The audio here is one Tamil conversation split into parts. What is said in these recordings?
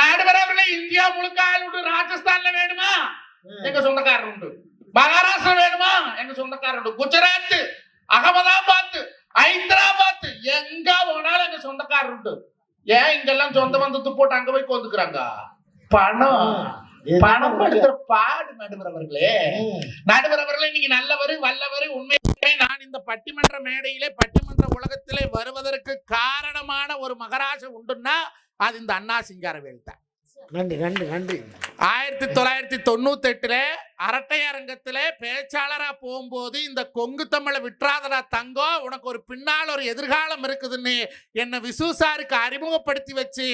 நடுவரவுல இந்தியா முழுக்க ஆள் உண்டு. ராஜஸ்தான்ல வேணுமா? எங்க சொந்தக்காரர் உண்டு. மகாராஷ்டிரா வேணுமா? எங்க சொந்தக்காரர் உண்டு. குஜராத் அகமதாபாத் ஹைதராபாத் எங்க போனாலும் எங்க சொந்தக்காரர் உண்டு. ஏன் இங்கெல்லாம் சொந்த பந்தத்து போட்டு அங்க போய் கொந்துக்கிறாங்க? பணம். பணம் படுத்துற பாடு நடுவர் அவர்களே நடுவர் அவர்களே நீங்க நல்லவர் வல்லவர் உண்மை நான் இந்த பட்டிமன்ற மேடையிலே பட்டிமன்ற உலகத்திலே வருவதற்கு காரணமான ஒரு மகராஜ உண்டுன்னா அது இந்த அண்ணா சிங்காரவேல் தான் நன்றி நன்றி நன்றி. ஆயிரத்தி தொள்ளாயிரத்தி தொண்ணூத்தி எட்டுல அரட்டை அரங்கத்துல பேச்சாளரா போகும்போது இந்த கொங்கு தமிழை விட்டுறாதடா தங்கம் உனக்கு ஒரு பின்னால் ஒரு எதிர்காலம் இருக்குதுன்னு என்னை விசூசாருக்கு அறிமுகப்படுத்தி வச்சு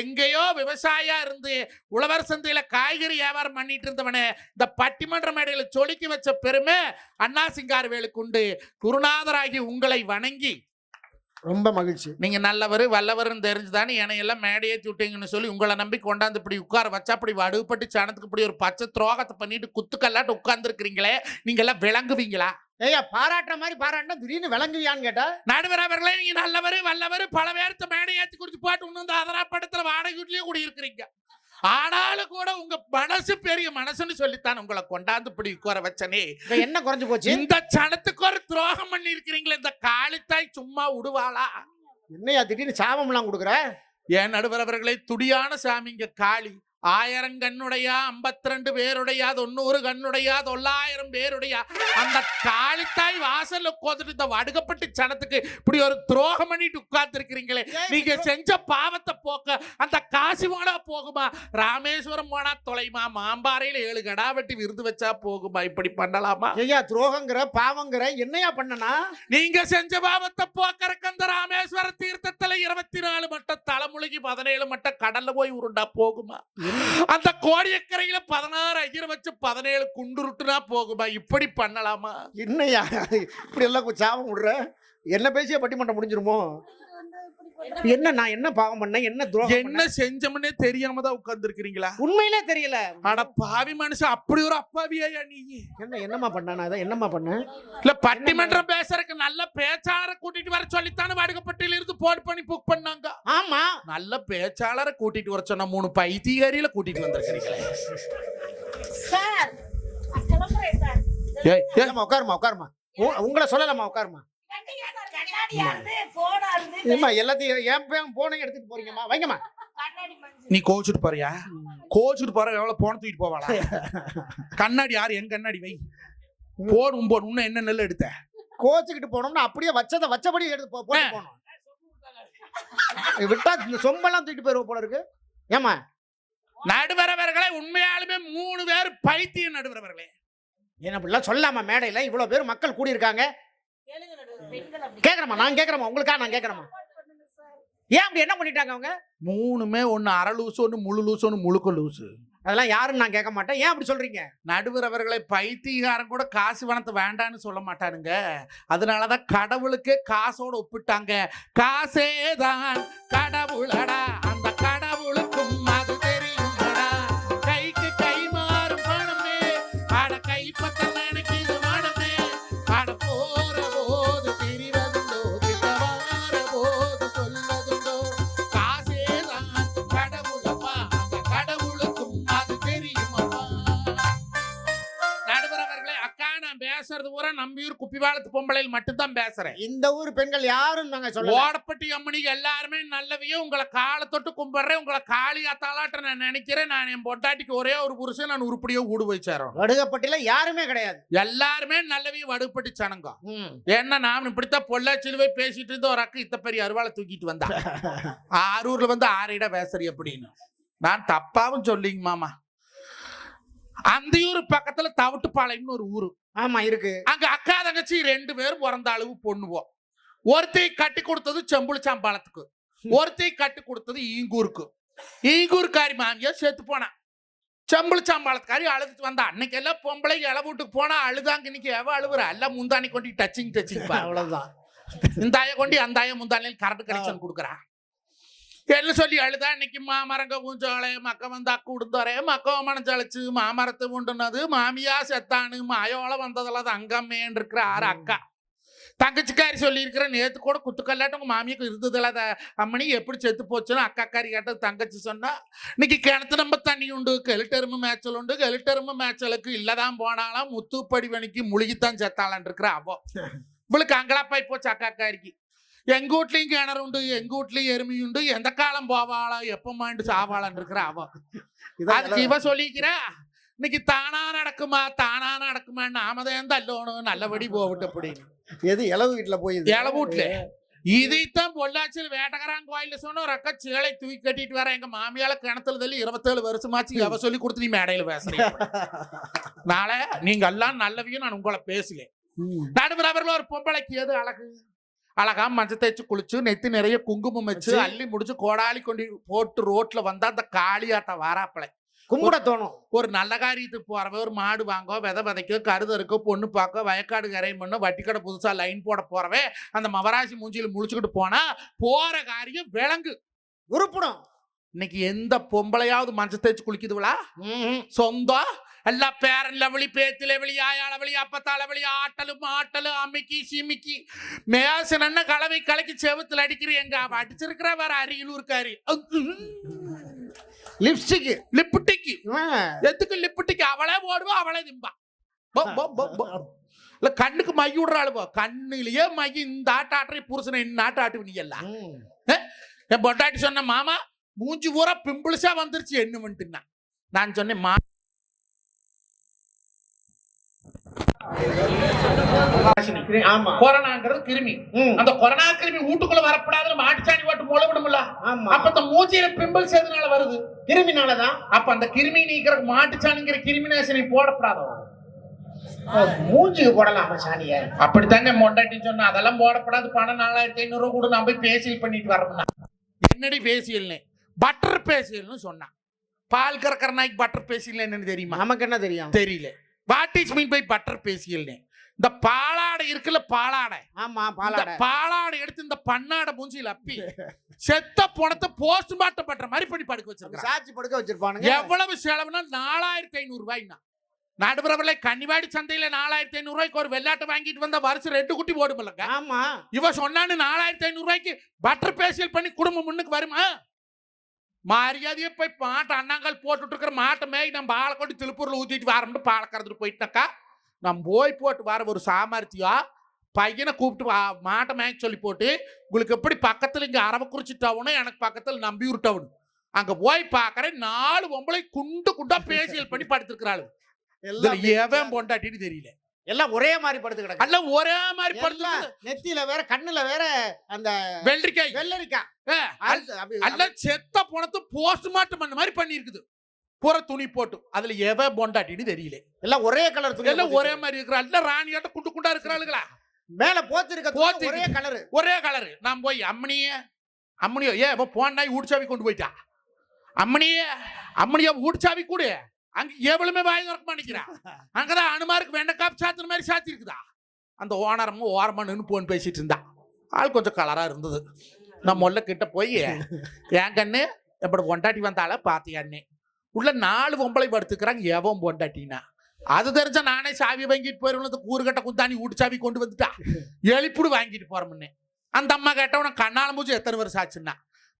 எங்கேயோ விவசாயியா இருந்து உழவர் சந்தையில காய்கறி வியாபாரம் பண்ணிட்டு இருந்தவனே இந்த பட்டிமன்ற மேடையில சொலுக்கி வச்ச பெருமை அண்ணா சிங்காரவேலுக்கு உண்டு. குருநாதராகி உங்களை வணங்கி ரொம்ப மகிழ்ச்சி. நீங்க நல்லவர் வல்லவர்னு தெரிஞ்சுதானே எல்லாம் மேடையேற்றி விட்டீங்கன்னு சொல்லி உங்களை நம்பி கொண்டாந்து இப்படி உட்கார வச்சா அப்படி வடுப்பட்டு சனத்துக்கு இப்படி ஒரு பச்சை துரோகத்தை பண்ணிட்டு குத்துக்கல்லாட்டு உட்கார்ந்துருக்கிறீங்களே நீங்க எல்லாம் விளங்குவீங்களா? ஏய்யா பாராட்டுற மாதிரி பாராட்டினா திடீர்னு விளங்குவியான்னு கேட்டா? நடுவர் அவர்களே நீங்க நல்லவர் வல்லவர் பல பேர்த்த மேடை ஏற்றி குறிச்சு போட்டு இன்னும் அதரா படத்துல வாடகை வீட்லயே கூடி இருக்கிறீங்க ஆனாலும் கூட உங்க மனசு பெரிய மனசுன்னு சொல்லித்தான் உங்களை கொண்டாந்து இப்படி உட்கார வச்சனே. என்ன குறைஞ்சு போச்சு. இந்த சனத்துக்கு ஒரு துரோகம் பண்ணி இருக்கிறீங்களே இந்த காளித்தாய் சும்மா விடுவாளா என்னையா திடீர்னு சாபம்லாம் கொடுக்குற? ஏன் நடுவர் அவர்களே துடியான சாமிங்க காளி. ஆயிரம் கண்ணுடையா ஐம்பத்தி ரெண்டு பேருடையா தொண்ணூறு கண்ணுடையா தொள்ளாயிரம் பேருடையா அந்த காளித்தாய் வாசல்ல உட்காந்துட்டு இந்த வடுகப்பட்டு சனத்துக்கு இப்படி ஒரு துரோகம் பண்ணிட்டு உட்கார்ந்து நீங்க செஞ்ச பாவத்தை போக்க அந்த காசி போனா போகுமா? ராமேஸ்வரம் போனா தொலைமா மாம்பாறையில ஏழு கடா வெட்டி விருது வச்சா போகுமா? இப்படி பண்ணலாமா? ஐயா துரோகங்கிற பாவங்கிற என்னையா பண்ணனா? நீங்க செஞ்ச பாவத்தை போக்கறக்கு அந்த ராமேஸ்வர தீர்த்தத்துல இருபத்தி நாலு மட்டம் தலைமுழுகி பதினேழு மட்டம் கடல்ல போய் உருண்டா போகுமா? அந்த கோடியக்கரையில பதினாறு ஐயர் வச்சு பதினேழு குண்டுருட்டுனா போகுமா? இப்படி பண்ணலாமா? என்னையா இப்படி எல்லாம் சாபம் விடுற? என்ன பேசிய பட்டிமன்றம் முடிஞ்சிருமோ? என்ன நான் என்ன பாவம் பண்ணேன்? என்ன துரோகம் என்ன? செஞ்சோம்னே தெரியாம தான் உட்கார்ந்துருக்கிறீங்களா? உண்மையிலே தெரியல. அட பாவி மனுஷன் அப்படி ஒரு அப்பாவியா நீ? என்ன என்னம்மா பண்ண? நான் இதை என்னம்மா பண்ணேன்? இல்ல பட்டிமன்றம் பேசுறதுக்கு நல்ல பேச்சாளரை கூட்டிட்டு வர சொல்லித்தானே வடுகப்பட்டியில இருந்து போன் பண்ணி புக் பண்ணாங்க? ஆமா. நல்ல பேச்சாளரை கூட்டிட்டு வர சொன்ன மூணு பைத்தியகாரியில கூட்டிட்டு வந்திருக்கிறீங்களே. சார் உட்காருமா உட்காருமா உங்களை சொல்லலாமா உட்காருமா போனா ஏம்மா எல்லாத்தையும் என் பேன் போனை எடுத்துட்டு போறீங்கம்மா. வைங்கம்மா. நீ கோச்சுட்டு போறியா கோச்சுட்டு போற எவ்வளவு போன தூக்கிட்டு போவாளா. கண்ணாடி யாரு என் கண்ணாடி வை. போடும் போடும் இன்னும் என்ன நெல் எடுத்த? கோச்சுக்கிட்டு போனோம்னா அப்படியே வச்சதை வச்சபடி எடுத்து போ- போட்டு போகணும் விட்டா இந்த சொம்பெல்லாம் தூக்கிட்டு போயிருவோம் போல இருக்கு. ஏமா நடுவரவர்களே உண்மையாலுமே மூணு பேர் பைத்தியம் நடுவரவர்களே. என்ன அப்படிலாம் சொல்லாமா மேடையில இவ்வளவு பேர் மக்கள் கூடி கேக்குறமா நான் கேக்குறமா உங்களுக்கா நான் சார் ஏன் அப்படி என்ன பண்ணிட்டாங்க அவங்க? மூணுமே ஒன்னு அரை லூசு ஒன்னு முழு லூசு ஒன்னு முழுக்க லூசு. அதெல்லாம் யாருன்னு நான் கேட்க மாட்டேன். ஏன் அப்படி சொல்றீங்க? நடுவர் அவர்களை பைத்தியகாரன் கூட காசு பணத்தை வேண்டான்னு சொல்ல மாட்டானுங்க. அதனாலதான் கடவுளுக்கே காசோட ஒப்பிட்டாங்க. காசே தான் கடவுளடா அந்த கடவுளுக்கும் நம்பியூர் குப்பிவாளத்து பொம்பளையில் மட்டும்தான் பேசுறேன். இந்த ஊர் பெண்கள் யாரும் நாங்க சொல்ல ஓடப்பட்டி அம்மனிக்கு எல்லாருமே நல்லவையும் உங்களை காலை தொட்டு கும்பிடுறேன் உங்களை காளியா தாளாட்ட நான் நினைக்கிறேன் நான் என் பொட்டாட்டிக்கு ஒரே ஒரு புருஷன் நான் உருப்படியோ ஊடு வச்சாரோம் வடுகப்பட்டில யாருமே கிடையாது. எல்லாருமே நல்லவையும் வடுப்பட்டி சனங்க. ம். ஏன்னா நான் இப்படித்தான் பொள்ளாச்சியில் போய் பேசிட்டு இருந்த ஒரு அக்கா இத்த பெரிய அருவாளை தூக்கிட்டு வந்தா. ஆரூர்ல வந்து ஆறிட பேசுறி அப்படின்னு. நான் தப்பாவும் சொல்லிங்க மாமா. அந்தியூர் பக்கத்துல தவிட்டுப்பாளையம்னு ஒரு ஊரு. ஆமா இருக்கு. அங்க அக்கா தங்கச்சி ரெண்டு பேரும் பிறந்த அளவு பொண்ணுவோம். ஒருத்தி கட்டி கொடுத்தது செம்புளிச்சாம்பாளத்துக்கு ஒருத்தி கட்டி கொடுத்தது ஈங்கூருக்கு. ஈங்கூர்காரி மாமியா செத்து போனா. செம்புளிச்சாம்பாளத்துக்காரி அழுதுட்டு வந்தா. அன்னைக்கு எல்லாம் பொம்பளை இள வீட்டுக்கு போனா அழுதாங்க. இன்னைக்கு எவ அழுவுற? எல்லாம் முந்தானி கொண்டு டச்சிங் டச்சிங் அவ்வளவுதான். இந்த ஆய கொண்டு அந்த ஆய முந்தானில் கரண்ட் கனெக்ஷன் கொடுக்குறா. என்ன சொல்லி அழுதா இன்னைக்கு மாமரங்க ஊஞ்சோலை மக்க வந்தா கொடுத்தாரே மக்க மனச்சழிச்சு மாமரத்தை உண்டுனது மாமியா செத்தானு மாயோல வந்ததுல இருக்கிற ஆறு அக்கா. தங்கச்சிக்காரி சொல்லியிருக்கிறேன் நேத்து கூட குத்துக்கல்லாட்டம் உங்க மாமியாக்கு இருந்ததுல அத அம்மனி எப்படி செத்து போச்சுன்னு அக்காக்காரி கேட்டது தங்கச்சி சொன்னா இன்னைக்கு கிணத்து நம்ம தண்ணி உண்டு கெலிட்டெரும்பு மேய்ச்சல் உண்டு கெலிட்டெரும்பு மேய்ச்சலுக்கு இல்லதான் போனாலும் முத்துப்படிவனிக்கு முழுகித்தான் செத்தாளான் இருக்கிற அவ. இவளுக்கு அங்கலாப்பாய் போச்சு அக்காக்காரிக்கு. எங்க வீட்லயும் கிணறு உண்டு எந்த காலம் போவாளா எப்ப மாண்டு சாவாளான் இருக்கிற அவ. அதுக்கு இவ சொல்லிக்கிறா இன்னைக்கு தானா நடக்குமா தானா நடக்குமா நாம தான் தள்ளணும் நல்லபடி போகட்டும் அப்படின்னு. எது இளவு வீட்டுல போய்? இளவு வீட்டுல இதைத்தான் பொள்ளாச்சியில் வேட்டக்காரன் கோயில்ல சொன்ன ஒரு அக்கா சேலை தூக்கி கட்டிட்டு வர எங்க மாமியால கிணத்துல தள்ளி இருபத்தேழு வருஷமாச்சு அவ சொல்லி கொடுத்து நீ மேடையில பேசுறீங்க நாளை நீங்க எல்லாம் நல்லவையும் நான் உங்களை பேசல ம். நடுவில் ஒரு பொம்பளைக்கு எது அழகு? அழகா மஞ்சள் தேய்ச்சி குளிச்சு நெத்தி நிறைய குங்குமம் வச்சு. அள்ளி முடிச்சு கோடாலி கொண்டு போட்டு ரோட்ல வந்தா அந்த காளியாட்ட வாராப்பளை கும்பிட தோணும். ஒரு நல்ல காரியத்துக்கு போறவ ஒரு மாடு வாங்க விதை விதைக்க கருது இருக்க பொண்ணு பார்க்க வயக்காடு கரையும் பண்ண வட்டிக்கடை புதுசா லைன் போட போறவே அந்த மவராசி மூஞ்சியில முழிச்சுக்கிட்டு போனா போற காரியம் விலங்கு. உருப்படும். இன்னைக்கு எந்த பொம்பளையாவது மஞ்சள் தேய்ச்சி குளிக்குதுவளா சொந்தம் எல்லா பேரன் லவளி பேத்து லெவலி ஆயா லவளி அப்பத்தா லவளி ஆட்டலு மாட்டலு அம்மிக்கி சிமிக்கி மேசனன்னு கலவை கலக்கி செவுத்துல அடிக்கிற எங்க அவ அடிச்சிருக்கிற வேற அரியலூர்காரி லிப்ஸ்டிக் லிப்டிக்கு எதுக்கு லிப்டிக்கு அவளே ஓடுவா அவளே திம்பா. இல்ல கண்ணுக்கு மை விடுறாளுவோ கண்ணுலயே மை இந்த ஆட்ட ஆட்டுற புருஷனை இந்த ஆட்ட ஆட்டு நீ எல்லாம் என் பொட்டாட்டி சொன்ன மாமா மூஞ்சி பூரா பிம்பிள்ஸா வந்துருச்சு என்ன வந்துட்டுன்னா நான் சொன்னேன் மா கொரோனாங்கிறது கிருமி. அந்த கொரோனா கிருமி வீட்டுக்குள்ள வரப்படாதுன்னு மாட்டுச்சாணி போட்டு முளை விடும்ல அப்ப இந்த மூஞ்சியில பிம்பிள்ஸ் எதனால வருது. கிருமினாலதான். அப்ப அந்த கிருமி நீக்கிற மாட்டுச்சாணிங்கிற கிருமிநாசினி போடப்படாதோ? மூஞ்சிக்கு போடலாமா சாணிய? அப்படித்தாங்க மொண்டாட்டி சொன்னா அதெல்லாம் போடப்படாது. பணம் நாலாயிரத்தி ஐநூறு கூட நான் போய் பேசியல் பண்ணிட்டு வரணும்னா. என்னடி பேசியல்னு? பட்டர் பேசியல்னு சொன்னான். பால் கறக்கிற நாய்க்கு பட்டர் பேசியல் என்னன்னு தெரியுமா? நமக்கு என்ன தெரியும்? தெரியல. What is mean by butter பேசியல்னு? இந்த பாலாடை இருக்குல்ல பாலாடை. ஆமா பாலாட. பாலாடை எடுத்து இந்த பண்ணாடை மூஞ்சில அப்பி செத்த பணத்தை போஸ்ட்மார்ட்டம் பண்ற மாதிரி பண்ணி படுக்க வச்சிருக்காங்க சாட்சி படுக்க வச்சிருப்பானுங்க. எவ்வளவு செலவுனா நாலாயிரத்தி ஐநூறு ரூபாய்னா நடுபுறவில்லை கன்னிவாடி சந்தையில நாலாயிரத்தி ஐநூறு ரூபாய்க்கு ஒரு வெள்ளாட்டை வாங்கிட்டு வந்தா வருஷம் ரெண்டு குட்டி போடுமில்லங்க. ஆமா. இவ சொன்னான்னு நாலாயிரத்தி ஐநூறு ரூபாய்க்கு பட்டர் பேசியல் பண்ணி குடும்பம் முன்னுக்கு வருமா? மரியாதையே போய் மாட்டை அண்ணாங்கால் போட்டுட்டு இருக்கிற மாட்டை மேய் நம்ம ஆளை கொண்டு திருப்பூர்ல ஊத்திட்டு வரமுட்டு பாலை கறந்துட்டு போயிட்டாக்கா நம்ம போய் போட்டு வர ஒரு சாமர்த்தியம் பையனை கூப்பிட்டு வா மாட்டை மேய்க்க சொல்லி போட்டு உங்களுக்கு எப்படி பக்கத்துல இங்க அரவக்குறிச்சி டவுனு எனக்கு பக்கத்துல நம்பியூர் டவுன்? அங்க போய் பார்க்கறேன் நாலு பொம்பளை குண்டு குண்டா பேசியல் பண்ணி படுத்திருக்கிறாள் எல்லாம் எவன் பொண்டாட்டின்னு தெரியல. எல்லாம் ஒரே மாதிரி படுத்து கிடக்கு. அல்ல ஒரே மாதிரி எல்லாம் படுத்து நெத்தியில வேற கண்ணுல வேற அந்த வெள்ளரிக்காய் வெள்ளரிக்கா. ஆ, அறுத்து அப்படி- அல்ல செத்த பணத்தை போஸ்ட்மார்ட்டம் பண்ண மாதிரி பண்ணி இருக்குது புற துணி போட்டு. அதுல எவ பொண்டாட்டின்னு தெரியல. எல்லாம் ஒரே கலர் துணி எல்லாம் ஒரே மாதிரி இருக்கிற அல்ல ராணியாட்ட குண்டு குண்டா இருக்கிறாளுங்களா மேல போத்து இருக்க போத்து ஒரே கலர் ஒரே கலரு நான் போய் அம்மனிய அம்மனியோ ஏ இப்போ போனாய் ஊடிச்சாவி கொண்டு போயிட்டா? அம்மனிய அம்மனியா ஊடிச்சாவி கூடு. அங்க எவ்வளவுமே வாய் திறக்க மாட்டேங்கிறா. அங்கதான் அனுமாருக்கு வெண்டைக்காப்பு சாத்துற மாதிரி சாத்தி இருக்குதா அந்த ஓனரமும் ஓரமா நின்று போன் பேசிட்டு இருந்தா. ஆள் கொஞ்சம் கலரா இருந்தது. நான் முதல்ல கிட்ட போய் என் கண்ணு? எப்படி பொண்டாட்டி வந்தால பாத்தியான்னு உள்ள நாலு பொம்பளை படுத்துக்கிறாங்க எவன் பொண்டாட்டினா அது தெரிஞ்சா நானே சாவி வாங்கிட்டு போயிருவேன் கூறுகட்ட குந்தாணி ஊட்டு சாவி கொண்டு வந்துட்டா. எலிப்புடு வாங்கிட்டு போறோம்னு அந்த அம்மா கேட்டவன கண்ணால மூச்சு எத்தனை வருஷம் ஆச்சுன்னா?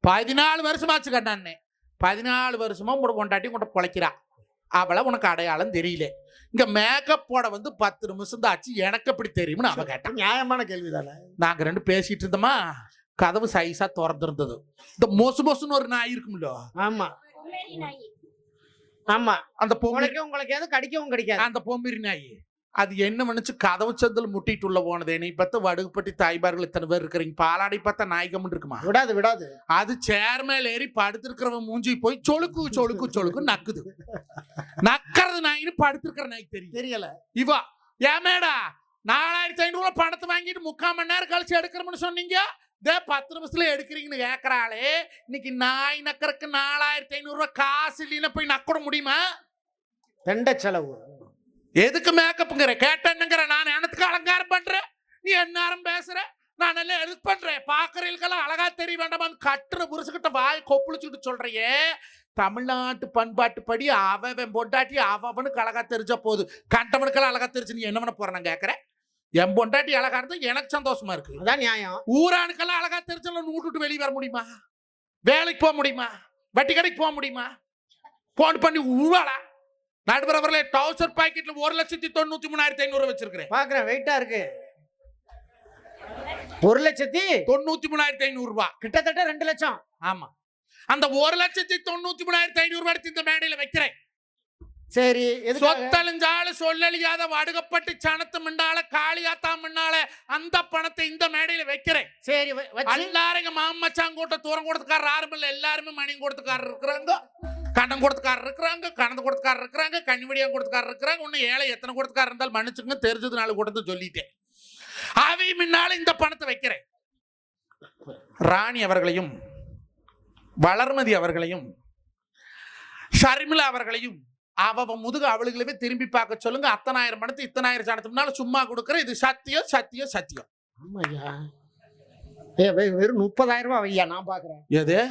பதினாலு வருஷம் ஆச்சு கண்ணான்னு பதினாலு வருஷமா உங்களோட பொண்டாட்டி உங்கள்கிட்ட பொழைக்கிறா. அவளை உனக்கு அடையாளம் தெரியல. இங்க மேக்கப் போட வந்து பத்து நிமிஷம் தான் ஆச்சு எனக்கு எப்படி தெரியும்னு அவ கேட்டான் நியாயமான கேள்வி தானே நாங்க ரெண்டு பேசிட்டு இருந்தோமா? கதவு சைஸா திறந்திருந்தது. இந்த மொசு மொசுன்னு ஒரு நாய் இருக்கும்ல? ஆமா. ஆமா. அந்த உங்களுக்கு உங்களுக்கு எதுவும் கடிக்கவும் கிடைக்காது. அந்த பொம்மிரி நாய். அது என்ன பண்ணுச்சு கதவு சந்தில் முட்டிட்டு உள்ள போனது? என்னை பத்த வடுகுப்பட்டி தாய்பார்கள் இத்தனை பேர் இருக்கிறீங்க. பாலாடை பார்த்தா நாய்க்கம்னு இருக்குமா? விடாது விடாது. அது சேர் மேல ஏறி படுத்திருக்கிறவன் மூஞ்சி போய் சொலுக்கு சொலுக்கு சொலுக்கு நக்குது. நக்கிறது நாயின்னு படுத்திருக்கிற நாய்க்கு தெரியும் தெரியல. இவா ஏமேடா நாலாயிரத்தி ஐநூறு ரூபாய் பணத்தை வாங்கிட்டு முக்கால் மணி நேரம் கழிச்சு எடுக்கிறோம்னு சொன்னீங்க? இதே பத்து நிமிஷத்துல எடுக்கிறீங்கன்னு கேட்கறாளே இன்னைக்கு நாய் நக்கறக்கு நாலாயிரத்தி ஐநூறு ரூபாய் காசு இல்லைன்னா போய் நக்கிட முடியுமா? தெண்ட செலவு. எதுக்கு மேக்கப்புங்கிற கேட்டேன்னுங்கிற. நான் எனத்துக்கு அலங்காரம் பண்றேன் நீ எந்நேரம் பேசுற. நான் எல்லாம் எதுக்கு பண்றேன். பாக்குறீங்களுக்கெல்லாம் அழகா தெரிய வேண்டாமான்னு கட்டுற புருஷகிட்ட வாய் கொப்புளிச்சுட்டு சொல்றியே. தமிழ்நாட்டு பண்பாட்டு படி அவன் பொண்டாட்டி அவனுக்கு அழகா தெரிஞ்ச போது. கண்டவனுக்கெல்லாம் அழகா தெரிஞ்சு நீ என்ன பண்ண போற நான் கேட்கறேன் என் பொண்டாட்டி அழகா இருந்தா எனக்கு சந்தோஷமா இருக்கு. அதான் நியாயம். ஊரானுக்கெல்லாம் அழகா தெரிஞ்சல விட்டுட்டு வெளியே வர முடியுமா? வேலைக்கு போக முடியுமா? வட்டி கடைக்கு போக முடியுமா? போன் பண்ணி உருவாளா? நடுவரவர்களே டவுசர் பாக்கெட்ல ஒரு லட்சத்தி தொண்ணூத்தி மூணாயிரத்தி ஐநூறு வச்சிருக்கிறேன். பாக்குறேன் வெயிட்டா இருக்கு. ஒரு லட்சத்தி தொண்ணூத்தி மூணாயிரத்தி ஐநூறு ரூபாய். கிட்டத்தட்ட ரெண்டு லட்சம். ஆமா. அந்த ஒரு லட்சத்தி தொண்ணூத்தி மூணாயிரத்தி ஐநூறு ரூபாய் எடுத்து இந்த மேடையில வைக்கிறேன். சரி சொத்தழிஞ்சாலும் சொல்லலியாத வடுகப்பட்டு சனத்து மிண்டால காளியாத்தா மின்னால அந்த பணத்தை இந்த மேடையில வைக்கிறேன். சரி எல்லாரும் மாமச்சான் கூட்ட தூரம் கொடுத்துக்காரர் யாரும் இல்ல எல்லாருமே மணி கொடுத்துக்காரர் இருக்கிறாங்க. கடன் கொடுத்துக்காரர் இருக்கிறாங்க கணந்து கொடுத்துக்காரர் இருக்கிறாங்க கண்ணிவடியா கொடுத்துக்காரர் இருக்கிறாங்க இன்னும் ஏழை எத்தனை கொடுத்துக்காரர் இருந்தாலும் மன்னிச்சுங்க தெரிஞ்சது நாலு கொடுத்து சொல்லிட்டேன். அவை முன்னால இந்த பணத்தை வைக்கிறேன். ராணி அவர்களையும் வளர்மதி அவர்களையும் ஷர்மிளா அவர்களையும் அவ முதுகு அவளுகளவே திரும்பி பார்க்க சொல்லுங்க. அத்தனாயிரம் பணத்தை இத்தனாயிரம் சனத்து முன்னால சும்மா கொடுக்குறேன். இது சத்தியம் சத்தியம் சத்தியம். ஆமாய்யா. வெ- வெறும் முப்பதாயிரம் ரூபாய் ஐயா நான் பாக்குறேன். எது?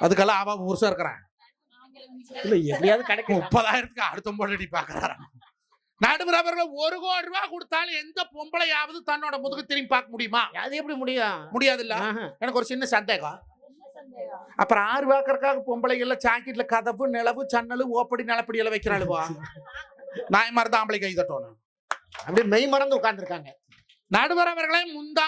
அதுக்கெல்லாம் அவ புருஷன் இருக்கிறான். இல்ல எப்படியாவது கிடைக்கும் முப்பதாயிரத்துக்கு அடுத்த பொண்ணடி பாக்குறாராம் நடுவர் அவர்கள் ஒரு கோடி ரூபாய் கொடுத்தாலும் எந்த பொம்பளையாவது தன்னோட முதுகு திரும்பி பார்க்க முடியுமா? அது எப்படி முடியும்? முடியாதுல்ல? ஆஹா. எனக்கு ஒரு சின்ன சந்தேகம். அப்புறம் ஆறு வாக்கறக்காக பொம்பளைகள்ல ஜாக்கெட்ல கதவு நிலவு சன்னலு ஓப்படி நிலப்படி எல்லாம் வைக்கிறாளுவா? நாய் மாதிரி தான் ஆம்பளை கை தட்டணும். அப்படியே மெய் மறந்து உட்கார்ந்துருக்காங்க. நடுவர் அவர்களே முந்தா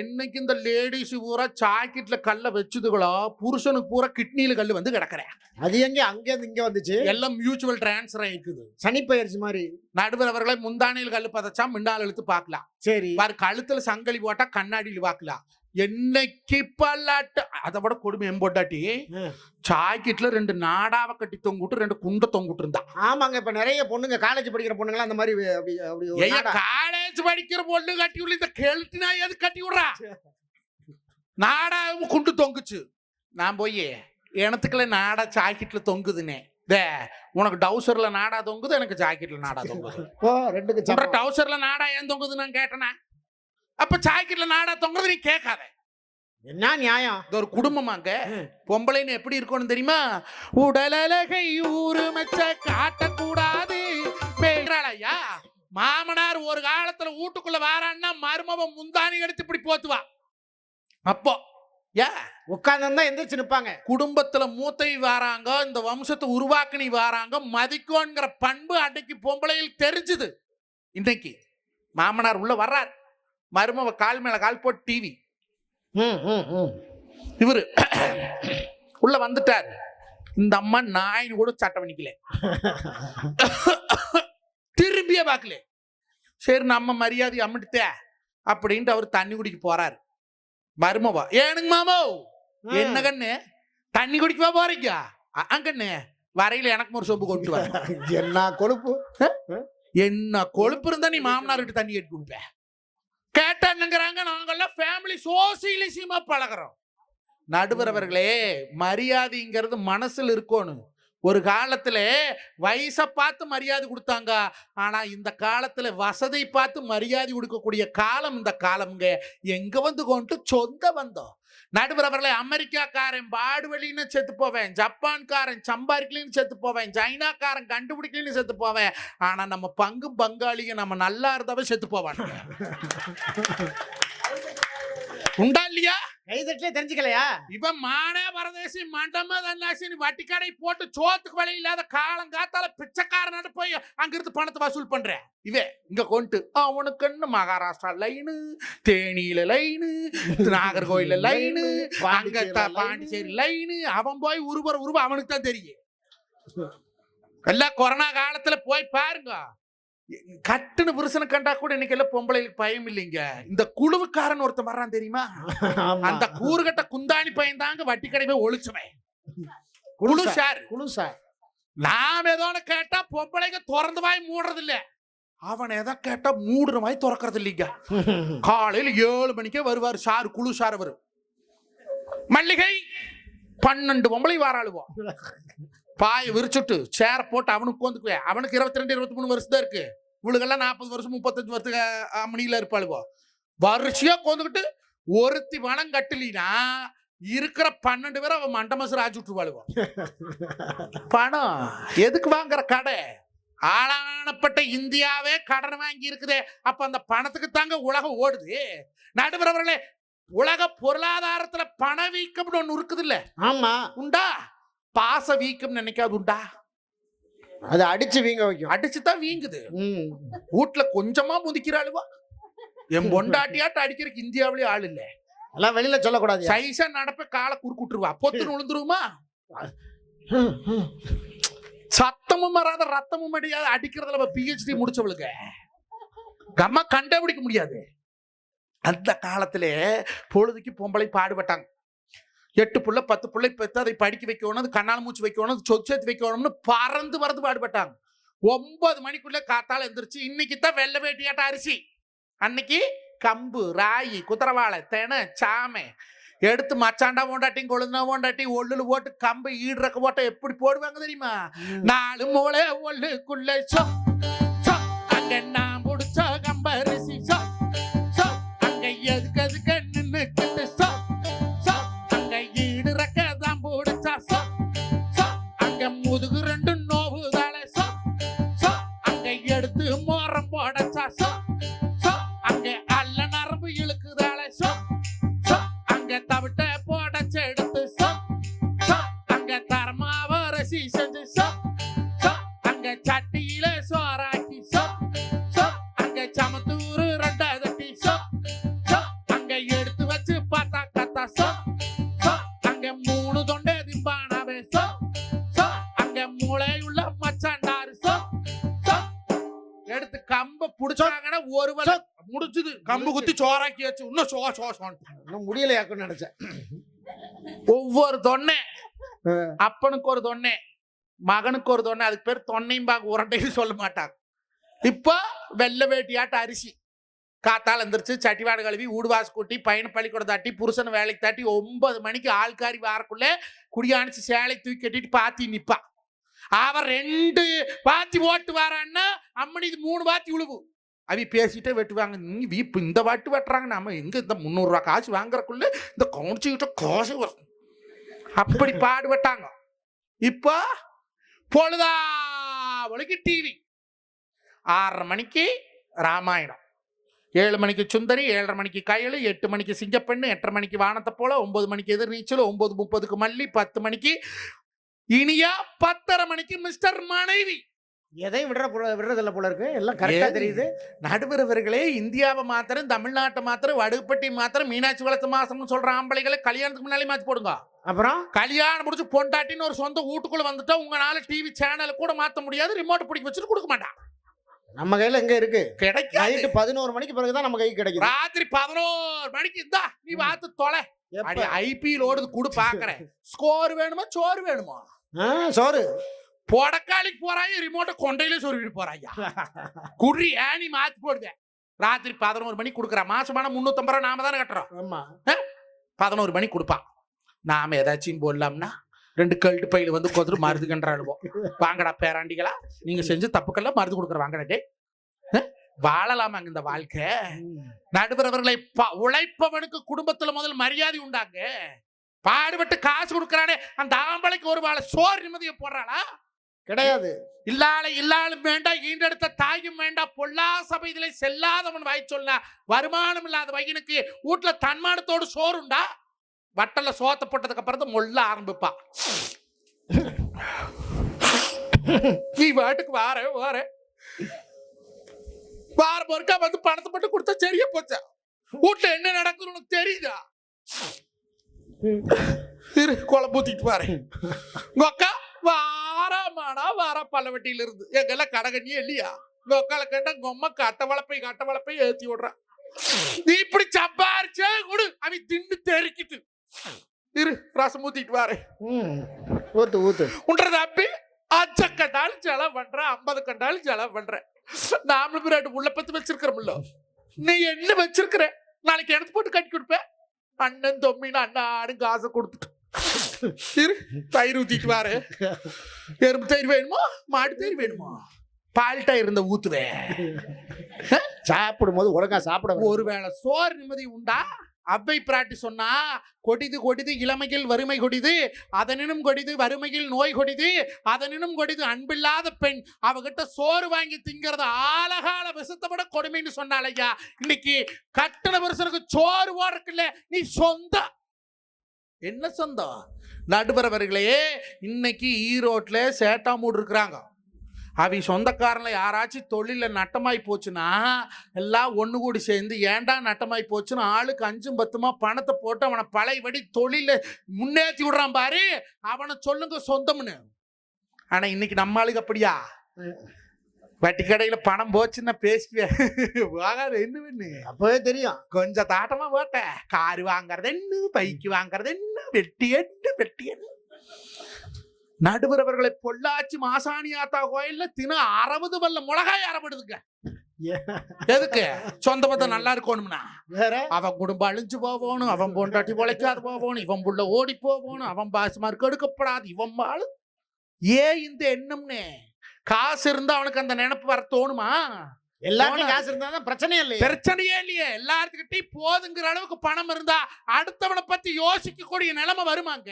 என்னைக்கு இந்த லேடிஸ் பூரா ஜாக்கெட்ல கல்ல வச்சுதுகளோ புருஷனுக்கு பூரா கிட்னியில கல்லு வந்து கிடக்குறேன் அது எங்க? அங்க இருந்து இங்க வந்துச்சு. எல்லாம் மியூச்சுவல் டிரான்ஸ்ஃபர் ஆயிக்குது. சனிப்பெயர்ச்சி மாதிரி. நடுவர் அவர்களை முந்தானையில் கல்லு பதச்சா மிண்டால் இழுத்து பார்க்கலாம். சரி. பாரு கழுத்துல சங்கிலி போட்டா கண்ணாடியில் பார்க்கலாம். என்னைக்கு பல்லாட்டு அதை விட கொடுமை எம்போட்டாட்டி ம். ஜாக்கெட்ல ரெண்டு நாடாவை கட்டி தொங்குட்டு ரெண்டு குண்டை தொங்குட்டு இருந்தா. ஆமாங்க இப்ப நிறைய பொண்ணுங்க காலேஜ் படிக்கிற பொண்ணுங்களாம் அந்த மாதிரி அப்படி அப்படி காலேஜ் படிக்கிற பொண்ணு கட்டி விடல இந்த கெழுத்து நான் எது கட்டி விடுறா? நாடாவும் குண்டு தொங்குச்சு. நான் போய் எனத்துக்குள்ள நாடா ஜாக்கெட்ல தொங்குதுனே. டே உனக்கு டவுசர்ல நாடா தொங்குது எனக்கு ஜாக்கெட்ல நாடா தொங்குது. ரெண்டுக்கு. டவுசர்ல நாடா ஏன் தொங்குது நான் கேட்டேனா? அப்ப ஜாக்கெட்ல நாடா தொங்குறது நீ கேட்காத. என்ன நியாயம்? இது ஒரு குடும்பமாங்க. பொம்பளைன்னு எப்படி இருக்கணும் தெரியுமா? உடலழகை ஊரு மச்ச காட்டக்கூடாது. ஐயா மாமனார் ஒரு காலத்துல வீட்டுக்குள்ள வாரான்னா மருமவன் முந்தானி எடுத்து இப்படி போத்துவா. அப்போ ஏ? உட்கார்ந்து எந்திரிச்சு நிப்பாங்க குடும்பத்துல மூத்தை வாராங்க இந்த வம்சத்தை உருவாக்கினி வாராங்க மதிக்கோங்கிற பண்பு அன்னைக்கு பொம்பளையில் தெரிஞ்சுது. இன்னைக்கு மாமனார் உள்ள வர்றார். மருமவ கால் மேல கால் போட்டு டிவி. இவரு உள்ள வந்துட்டார். இந்த அம்மா நாயின் கூட சட்டம் பண்ணிக்கல. திரும்பியே பார்க்கல. சரி நம்ம மரியாதை அம்மிட்டே அப்படின்ட்டு அவர் தண்ணி குடிக்க போறாரு. மருமவா ஏனுங்க மாமோ என்ன கண்ணு? தண்ணி குடிக்கவா போறீங்க? அ கண்ணு. வரையில எனக்கு ஒரு சொம்பு கொண்டு வர என்ன கொழுப்பு? என்ன கொழுப்பு இருந்தா நீ மாமனார் கிட்ட தண்ணி கேட்டு குடிப்ப. கேட்டா என்னங்கிறாங்க நாங்கெல்லாம் ஃபேமிலி சோசியலிசமா பழகுறோம். நடுவர் அவர்களே மரியாதைங்கிறது மனசுல இருக்கணும் ஒரு காலத்துல வயசை பார்த்து மரியாதை கொடுத்தாங்க. ஆனா இந்த காலத்துல வசதி பார்த்து மரியாதை கொடுக்கக்கூடிய காலம் இந்த காலம்ங்க. எங்க வந்து கொண்டு சொந்த வந்தோம் நடுவர் அவர்களே அமெரிக்காக்காரன் பாடுவெளின்னு செத்து போவேன் ஜப்பான்காரன் சம்பாதிக்கலின்னு செத்து போவேன் சைனாக்காரன் கண்டுபிடிக்கலன்னு செத்து போவேன். ஆனா நம்ம பங்கு பங்காளிங்க நம்ம நல்லா இருந்தவன் செத்து போவான் உண்டா இல்லையா? கைதட்டிலே தெரிஞ்சுக்கலையா? இவன் மானே பரதேசி மண்டம தன்னாசி வட்டிக்கடை போட்டு சோத்துக்கு வழி இல்லாத காலங்காத்தால பிச்சைக்காரனோட போய் அங்கிருந்து பணத்தை வசூல் பண்ற. இவே இங்க கொண்டு. அவனுக்குன்னு மகாராஷ்டிரா லைனு தேனியில லைனு நாகர்கோயில லைனு அங்க பாண்டிச்சேரி லைனு அவன் போய் உருவற உருவ அவனுக்கு தான் தெரியும். எல்லாம் கொரோனா காலத்துல போய் பாருங்க. கட்டுன்னு புருஷனை கண்டா கூட இன்னைக்கு எல்லாம் பொம்பளைகளுக்கு பயம் இல்லைங்க. இந்த குழுவுக்காரன் ஒருத்தன் வர்றான் தெரியுமா. அந்த கூறுகட்ட குந்தாணி பையன் தாங்க வட்டி கடைவே ஒழிச்சுவேன் குழு சார். குழு சார் நாம் ஏதோ ஒண்ணு கேட்டா பொம்பளைங்க திறந்து வாய் மூடுறது இல்ல அவன் எதை கேட்டா மூடுற வாய் திறக்கிறது இல்லைங்க. காலையில ஏழு மணிக்கே வருவார் சார் குழு சார் அவரு. மல்லிகை பன்னெண்டு பொம்பளை வாராளுவோம் பாய விரிச்சுட்டு சேர போட்டு அவனுக்கு உட்காந்துக்குவேன் அவனுக்கு இருபத்தி ரெண்டு இருபத்தி மூணு வருஷம் தான் இருக்கு. இவளுக்கெல்லாம் நாற்பது வருஷம் முப்பத்தஞ்சு வருஷத்துக்கு அம்மனியில இருப்பாளுவோ. வரிசையா உட்காந்துக்கிட்டு ஒருத்தி வனம் கட்டலினா இருக்கிற பன்னெண்டு பேரை அவன் மண்டமசு ராஜு விட்டுருவாளுவோ. பணம் எதுக்கு வாங்குற கடை? ஆளானப்பட்ட இந்தியாவே கடன் வாங்கி இருக்குதே. அப்ப அந்த பணத்துக்கு தாங்க உலகம் ஓடுது. நடுவர் அவர்களே உலக பொருளாதாரத்துல பணவீக்கம்னு ஒண்ணு இருக்குது இல்ல ஆமா. உண்டா? பாச வீக்கம் நினைக்காது உண்டா? அது அடிச்சு வீங்க வைக்கும். அடிச்சுதான் வீங்குது. ம். வீட்டுல கொஞ்சமா முதிக்கிறாளுவா என் பொண்டாட்டியாட்ட அடிக்கிறதுக்கு இந்தியாவிலே ஆள் இல்ல. அதெல்லாம் வெளியில சொல்லக்கூடாது. சைஸா நடப்ப காலை குறுக்குட்டுருவா. பொத்துன்னு விழுந்துருமா சத்தமும் வராத ரத்தமும் அடியாத அடிக்கிறதுல பிஹெச்டி முடிச்சவளுங்க கம்மா கண்டுபிடிக்க முடியாது. அந்த காலத்திலே பொழுதுக்கு பொம்பளை பாடுபட்டாங்க. எட்டு புள்ள பத்து பிள்ளை பெற்று அதை படிக்க வைக்கணும் கண்ணால் மூச்சு வைக்கணும் அது சொச்சேத்து வைக்கணும்னு பறந்து பறந்து பாடுபட்டாங்க. ஒன்பது மணிக்குள்ள காத்தால எந்திரிச்சு இன்னைக்கு தான் வெள்ளை வேட்டியாட்ட அரிசி. அன்னைக்கு கம்பு ராகி குதிரவாழை தெனை சாமை. எடுத்து மச்சாண்டா போண்டாட்டியும் கொழுந்தா போண்டாட்டி ஒள்ளுல போட்டு கம்பு ஈடுறக்க போட்ட எப்படி போடுவாங்க தெரியுமா? நாலு மூளை ஒல்லுக்குள்ள சோ சோ அங்க நான் புடிச்ச கம்பரிசி சோ சோ அங்க எதுக்கு எதுக்கு நின்னுக்கிட்டு சோ எடுத்து மோரம் போடச்சா சோ இன்னும் சோ சோ சோன்ட்டு இன்னும் முடியலையாக்குன்னு நினைச்சேன். ஒவ்வொரு தொன்னை. அப்பனுக்கு ஒரு தொன்னை. மகனுக்கு ஒரு தொன்னை. அதுக்கு பேர் தொன்னையும் பாக்க உரட்டைன்னு சொல்ல மாட்டாங்க. இப்போ வெள்ளை வேட்டியாட்ட அரிசி. காத்தால எந்திரிச்சு சட்டிவாடு கழுவி ஊடுவாசு கூட்டி பையனை பள்ளிக்கூடம் தாட்டி புருஷன் வேலைக்கு தாட்டி ஒன்பது மணிக்கு ஆள்காரி வாரக்குள்ள குடியாணிச்சு சேலை தூக்கி கட்டிட்டு பாத்தி நிப்பா. அவன் ரெண்டு பாத்தி ஓட்டு வாரான்னா அம்மனி இது மூணு பாத்தி உழுவு. அவி பேசிட்டே வெட்டுவாங்க. நீ இப்போ இந்த வாட்டு வெட்டுறாங்க. நம்ம எங்க இந்த முந்நூறுரூவா காசு வாங்குறக்குள்ள இந்த கவுன்சிக்கிட்ட காசு வரும். அப்படி பாடுபட்டாங்க இப்போ பொழுதா ஒழுகி டிவி ஆறரை மணிக்கு ராமாயணம். ஏழு மணிக்கு சுந்தரி ஏழரை மணிக்கு கயலு எட்டு மணிக்கு சிங்கப்பெண்ணு எட்டரை மணிக்கு வானத்தை போல ஒன்பது மணிக்கு எதிர்நீச்சல் ஒன்பது முப்பதுக்கு மல்லி பத்து மணிக்கு இனியா பத்தரை மணிக்கு மிஸ்டர் மனைவி. எதையும் விடுற விடுறதில்ல போல இருக்கு. எல்லாம் கரெக்டா ஏது? தெரியுது. நடுவரவர்களே இந்தியாவை மாத்திரம் தமிழ்நாட்டை மாத்திரம் வடுப்பட்டி மாத்திரம் மீனாட்சி வளர்த்து மாசம்னு சொல்ற ஆம்பளைகளை கல்யாணத்துக்கு முன்னாலே மாத்தி போடுங்க. அப்புறம்? கல்யாணம் முடிச்சு பொண்டாட்டின்னு ஒரு சொந்த வீட்டுக்குள்ள வந்துட்டா உங்களால டிவி சேனலை கூட மாத்த முடியாது ரிமோட் பிடிக்க வச்சுட்டு கொடுக்க மாட்டான் நம்ம கையில எங்க இருக்கு? கிடைக்காது. நைட்டு பதினோரு மணிக்கு பிறகுதான் நம்ம கைக்கு கிடைக்குது. ராத்திரி பதினோரு மணிக்கு இந்தா நீ பார்த்து தொலை. ஐபிஎல் ஓடுது கூட பாக்குறேன். ஸ்கோர் வேணுமா சோறு வேணுமா? சோறு. பொடக்காளிக்கு போறாங்க ரிமோட்டை கொண்டையில சொருவிட்டு போறாங்க குடி ஏனி மாத்தி போடுதே. ராத்திரி பதினோரு மணிக்கு கொடுக்குற. மாசமான முன்னூத்தம்பது ரூபா நாம தானே கட்டுறோம். ஆமா. பதினோரு மணிக்கு கொடுப்பான் நாம ஏதாச்சும் போடலாம்னா ரெண்டு கல்ட்டு பையில வந்து கொத்துட்டு மருந்து கன்றாளுவோம் வாங்கடா பேராண்டிகளா. நீங்க செஞ்ச தப்புக்கெல்லாம் மருந்து கொடுக்குற. வாங்கடா டே வாழலாமாங்க இந்த வாழ்க்கை. நடுவரவர்களை ப- உழைப்பவனுக்கு குடும்பத்துல முதல் மரியாதை உண்டாங்க பாடுபட்டு காசு கொடுக்கறானே. அந்த ஆம்பளைக்கு ஒரு வாழை சோறு நிம்மதியை போடுறாளா? கிடையாது. இல்லாள இல்லாலும் வேண்டாம் ஈண்டெடுத்த தாயும் வேண்டாம் பொல்லா சபையிலே செல்லாதவன் வாய் சொன்னா வருமானம் இல்லாத பையனுக்கு வீட்டுல தன்மானத்தோடு சோறுண்டா? வட்டல சோத்த போட்டதுக்கு அப்புறம் தான் மொல்ல ஆரம்பிப்பா. நீ வாட்டுக்கு வார வார. வார பொறுக்கா வந்து பணத்தை மட்டும் கொடுத்தா சரியா போச்சா? வீட்டுல என்ன நடக்குதுன்னு உனக்கு தெரியுதா? இரு கொலை பூத்திட்டு வாரேன். உங்க அக்கா? வாராமாடா வாரா பல்லவட்டியில இருந்து எங்கெல்லாம் கடகண்ணியே இல்லையா? கேட்டா உங்க அம்மா கட்ட வளப்பை கட்ட வளப்பை ஏத்தி விடுறான் நீ இப்படி சம்பாரிச்சே கொடு. அவன் தின்னு தெறிக்கிட்டு. இரு ரசம் ஊத்திட்டு வாரேன் ம். ஊத்து ஊத்து. உன்ற தம்பி அஞ்ச கண்டாலும் செலவு பண்ற ஐம்பது கண்டாலும் செலவு பண்ற. நாமளும் ரெண்டு உள்ள பத்து வச்சிருக்கிறோம்ல. நீ என்ன வச்சிருக்கிற? நாளைக்கு எடுத்து போட்டு கட்டி கொடுப்ப. அண்ணன் தொம்மின்னு அண்ணாடும் காசை கொடுத்துட்டு. இரு தயிர் ஊத்திட்டு வாரு எறும்பு தயிர் வேணுமா மாடு தயிர் வேணுமா பால் டயர் இருந்த ஊத்துவேன் சாப்பிடும் போது ஒழுங்கா சாப்பிட. ஒருவேளை சோறு நிம்மதி உண்டா? அவ்வை பிராட்டி சொன்னா கொடிது கொடிது இளமையில் வறுமை கொடிது அதனினும் கொடிது வறுமையில் நோய் கொடிது அதனினும் கொடிது அன்பில்லாத பெண் அவகிட்ட சோறு வாங்கி திங்கிறது ஆலகால விஷத்தை விட கொடுமைன்னு சொன்னாள் ஐயா. இன்னைக்கு கட்டண புருஷனுக்கு சோறு போடுறதுக்குல்ல நீ சொந்தம் என்ன சொந்தம்? நடுவரவர்களே இன்னைக்கு ஈரோட்டில் சேட்டாமூடு இருக்கிறாங்க. அவி சொந்தக்காரனில் யாராச்சும் தொழிலில் நட்டமாய் போச்சுன்னா எல்லாம் ஒன்று கூடி சேர்ந்து ஏன்டா நட்டமாய் போச்சுன்னு ஆளுக்கு அஞ்சும் பத்துமா பணத்தை போட்டு அவனை பழையபடி தொழிலில் முன்னேற்றி விடுறான் பாரு. அவனை சொல்லுங்க சொந்தம்னு. ஆனால் இன்னைக்கு நம்ம ஆளுக்கு அப்படியா? வட்டி கடையில பணம் போச்சுன்னா பேசுவேன் வாங்காது என்ன பண்ணு? அப்பவே தெரியும். கொஞ்சம் தாட்டமா போட்டேன் காரு வாங்குறது என்ன? பைக்கு வாங்குறது என்ன? வெட்டி என்ன? வெட்டி என்ன? நடுவரவர்களை பொள்ளாச்சி மாசாணியாத்தா கோயில்ல தின அறுபது வல்ல மிளகாய் அறப்படுதுங்க எதுக்கு? சொந்த பத்தம் நல்லா இருக்கணும்னா. வேற? அவன் குடும்பம் அழிஞ்சு போகணும். அவன் பொண்டாட்டி பொழைக்காது போகணும். இவன் புள்ள ஓடி போகணும். அவன் பாசு மார்க் எடுக்கப்படாது. இவன் வாழு. ஏன் இந்த எண்ணம்னு? காசு இருந்தா அவனுக்கு அந்த நினைப்பு வர தோணுமா எல்லாருக்கும் காசு இருந்தா தான் பிரச்சனையே இல்லையே. பிரச்சனையே இல்லையே. எல்லாத்துக்கிட்டையும் போதுங்கிற அளவுக்கு பணம் இருந்தா அடுத்தவனை பத்தி யோசிக்க கூடிய நிலைமை வருமாங்க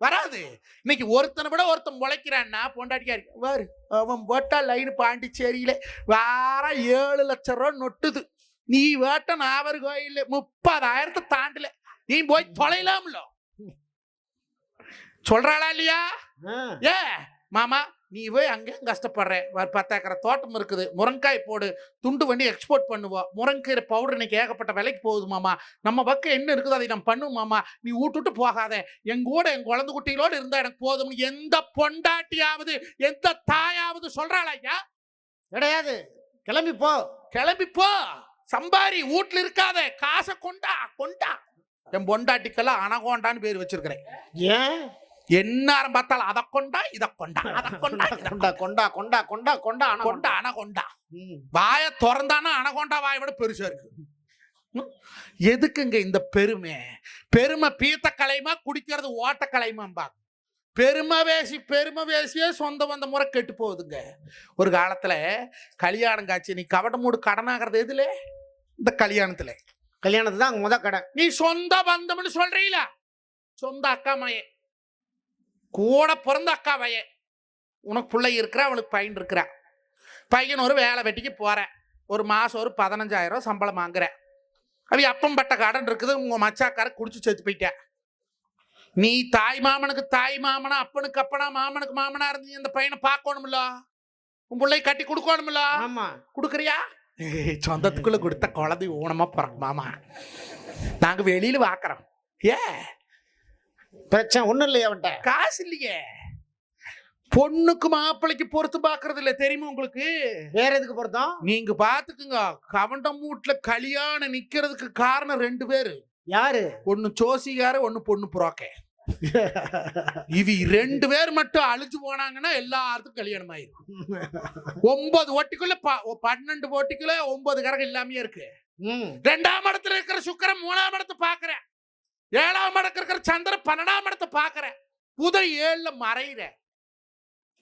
வராது. இன்னைக்கு ஒருத்தனை விட ஒருத்தன் முளைக்கிறான்னா பொண்டாட்டியா இருக்கு வாரு அவன் போட்டா லைன் பாண்டிச்சேரியில வார ஏழு லட்சம் ரூபா நொட்டுது. நீ வேட்ட நாகர்கோயில் முப்பதாயிரத்தை தாண்டல. நீ போய் தொலைலாம்ல? சொல்றாளா இல்லையா. ஏ மாமா நீ போய் அங்கேயும் கஷ்டப்படுற? பத்து ஏக்கரை தோட்டம் இருக்குது. முருங்காய் போடு. துண்டு வண்டி எக்ஸ்போர்ட் பண்ணுவோம் முருங்கீரை பவுடர் இன்னைக்கு ஏகப்பட்ட விலைக்கு போகுது மாமா. நம்ம பக்கம் என்ன இருக்குதோ அதை நம்ம பண்ணுவோம் மாமா. நீ விட்டுட்டு போகாத. எங்க கூட என் குழந்தை குட்டிகளோடு இருந்தா எனக்கு போதும் எந்த பொண்டாட்டியாவது எந்த தாயாவது சொல்றாளா ஐயா? கிடையாது. கிளம்பி போ. கிளம்பி போ. சம்பாரி வீட்டுல இருக்காத. காசை கொண்டா கொண்டா. என் பொண்டாட்டிக்கெல்லாம் அனகோண்டான்னு பேர் வச்சிருக்கிறேன். ஏன்? எந்நேரம் பார்த்தாலும் அதை கொண்டா இதை கொண்டா அதை கொண்டா கொண்டா கொண்டா. கொண்டா கொண்டா கொண்டா கொண்டா அனகொண்டா. வாயை திறந்தானா அனகொண்டா வாயை விட பெருசா இருக்கு? எதுக்குங்க இந்த பெருமை? பெருமை பீத்த கலைமா குடிக்கிறது ஓட்ட கலைமாம்பா பெருமை வேசி பெருமை வேசியே சொந்த வந்த முறை கெட்டு போகுதுங்க. ஒரு காலத்துல கல்யாணம் காட்சி நீ கவட மூடு கடனாகிறது எதுல? இந்த கல்யாணத்துல. கல்யாணத்து தான் முத கடை. நீ சொந்த பந்தம்னு சொல்றீல? சொந்த அக்கா மையன் கூட பிறந்த அக்கா பையன் உனக்கு பிள்ளை இருக்கிறா அவனுக்கு பையன் இருக்கிறா பையன் ஒரு வேலை வெட்டிக்கு போறேன். ஒரு மாசம் ஒரு பதினஞ்சாயிரம் சம்பளம் வாங்குறேன். அவ அப்பம் பட்ட கடன் இருக்குது உங்க மச்சாக்கார குடிச்சு செத்து போயிட்டேன் நீ தாய் மாமனுக்கு தாய் மாமனா அப்பனுக்கு அப்பனா மாமனுக்கு மாமனா இருந்து இந்த பையனை பார்க்கணும்ல உன் பிள்ளை கட்டி கொடுக்கணும்ல ஆமா. கொடுக்குறியா? சொந்தத்துக்குள்ள கொடுத்த குழந்தை ஊனமா பிறக்கும் மாமா. நாங்க வெளியில வாக்குறோம். ஏ பிரச்சனை ஒண்ணும் இல்லையா அவன்கிட்ட. காசு இல்லையே. பொண்ணுக்கு மாப்பிள்ளைக்கு பொறுத்து பாக்குறது இல்ல தெரியுமா உங்களுக்கு? வேற எதுக்கு பொருத்தம்? நீங்க பாத்துக்குங்க. கவண்டம் வீட்டுல கல்யாணம் நிக்கிறதுக்கு காரணம் ரெண்டு பேரு. யாரு? ஒன்னு ஜோசிகார ஒன்னு பொண்ணு புரோக்க. இவி ரெண்டு பேர் மட்டும் அழிஞ்சு போனாங்கன்னா எல்லாத்துக்கும் கல்யாணம் ஆயிரும் ஒன்பது ஓட்டிக்குள்ள பன்னெண்டு ஓட்டிக்குள்ள ஒன்பது கரகம் இல்லாமயே இருக்கு. ரெண்டாம் இடத்துல இருக்கிற சுக்கிரன் மூணாம் இடத்தை பாக்குறேன். ஏழாம் இடத்துல இருக்கிற சந்திரன் பன்னெண்டாம் இடத்தை பாக்குறேன் புதை ஏழுல மறையிற.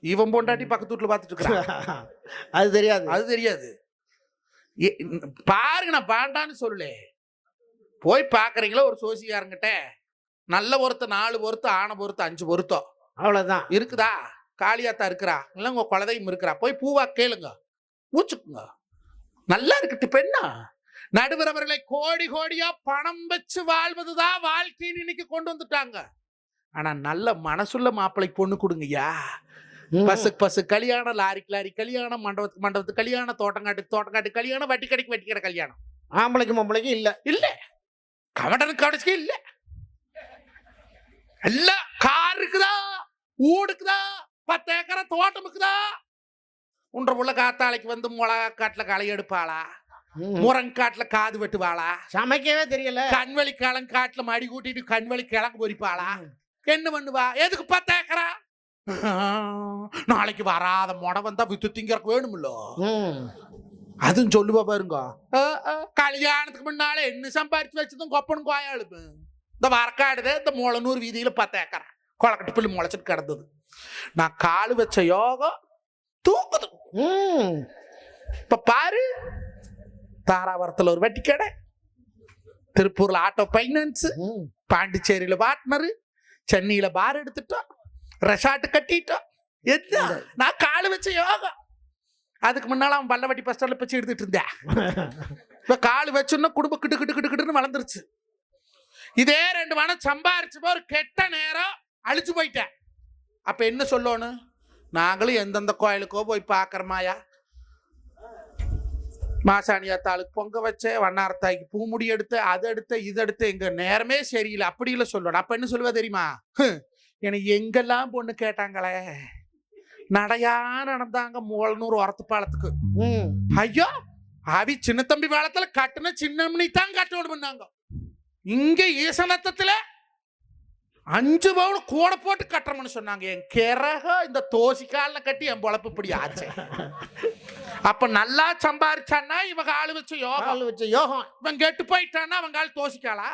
இவன் பொண்டாட்டி பக்கத்து வீட்டுல பாத்துட்டு இருக்கிறான். அது தெரியாது. அது தெரியாது. பாருங்க நான் வேண்டான்னு சொல்லல போய் பாக்குறீங்களா ஒரு சோசிக்காரங்கிட்ட நல்ல பொருத்தம் நாலு பொருத்தம் ஆன பொருத்தம் அஞ்சு பொருத்தம் அவ்வளவுதான். இருக்குதா? காளியாத்தா இருக்கிறா. இல்ல உங்க குலதையும் இருக்கிறா. போய் பூவா கேளுங்க. மூச்சுக்குங்க நல்லா இருக்கட்டு பெண்ணா நடுவரவர்களை கோடி கோடியா பணம் வச்சு வாழ்வதுதான் வாழ்க்கைன்னு இன்னைக்கு கொண்டு வந்துட்டாங்க. ஆனா நல்ல மனசுள்ள மாப்பிள்ளை பொண்ணு கொடுங்கய்யா. பஸ்ஸுக்கு பஸ்ஸு கல்யாணம் லாரிக்கு லாரி கல்யாணம் மண்டபத்துக்கு மண்டபத்துக்கு கல்யாணம் தோட்டங்காட்டு தோட்டங்காட்டு கல்யாணம் வட்டி கடைக்கு வட்டி கடை கல்யாணம். ஆம்பளைக்கு பொம்பளைக்கு இல்ல. இல்ல. கவடனுக்கு கடைசிக்கு இல்ல. எல்லாம் கார் இருக்குதா ஊடு இருக்குதா பத்து ஏக்கரை தோட்டம் இருக்குதா உன்ற உள்ள காத்தாளைக்கு வந்து மிளகா காட்டுல களை எடுப்பாளா. முரங்காட்டுல காது வெட்டுவாளா? சமைக்கவே தெரியல. கண்வழி கிழங்கு காட்டுல மடி கூட்டிட்டு கண்வழி கிழங்கு பொறிப்பாளா? என்ன பண்ணுவா? எதுக்கு பத்து ஏக்கரா? நாளைக்கு வராத முட வந்தா வித்து திங்கறக்கு வேணுமில்லோ. ம். அதுவும் சொல்லுவா பாருங்க. கல்யாணத்துக்கு முன்னாலே என்ன சம்பாரிச்சு வச்சதும் கொப்பனும் கோயாளுப்பு இந்த வரக்காடுது இந்த முளநூறு வீதியில பத்து ஏக்கரா. கொளக்கட்டு புள்ளி முளைச்சிட்டு கிடந்தது. நான் காலு வச்ச யோகம் தூக்குது. இப்ப பாரு தாராபுரத்துல ஒரு வட்டி கடை. திருப்பூர்ல ஆட்டோ ஃபைனான்ஸ். பாண்டிச்சேரியில பார்ட்னர் சென்னையில பார் எடுத்துட்டோம் ரெசார்ட் கட்டிட்டோம் என்ன? நான் காலு வச்ச யோகா அதுக்கு முன்னால அவன் பல்லவட்டி பஸ் ஸ்டாண்ட்ல பிச்சை எடுத்துட்டு இருந்தேன் இப்ப காலு வச்சோன்னா குடும்பம் கிட்டு கிட்டு கிட்டு கிட்டுன்னு வளர்ந்துருச்சு. இதே ரெண்டு வாரம் சம்பாரிச்சு ஒரு கெட்ட நேரம் அழிச்சு போயிட்டேன். அப்ப என்ன சொல்லணும்? நாங்களும் எந்தெந்த கோயிலுக்கோ போய் பார்க்கறமாயா? மாசாணியாத்தாளுக்கு பொங்க வச்சேன் வண்ணாரத்தாய்க்கு பூமுடி எடுத்து அது எடுத்து இது எடுத்து எங்க நேரமே சரியில்லை. அப்படி இல்லை சொல்லணும். அப்ப என்ன சொல்லுவா தெரியுமா? எனக்கு எங்கெல்லாம் பொண்ணு கேட்டாங்களே? நடையா நடந்தாங்க மூலநூறு உரத்து பாலத்துக்கு. ஐயோ அவி சின்ன தம்பி பாலத்துல கட்டுன சின்னமணி தான் கட்டணும் பண்ணாங்க. இங்க ஈசனத்தத்துல அஞ்சு பவுன் கூட போட்டு கட்டுறோம்னு சொன்னாங்க. என் கிரகம் இந்த தோசிக்கால கட்டி என் பொழப்பு இப்படி ஆச்சு. அப்ப நல்லா சம்பாரிச்சான்னா இவங்க ஆளு வச்ச யோகம். கால் வச்ச யோகம். இவன் கெட்டு போயிட்டான்னா அவங்க ஆள் தோசிக்காளா?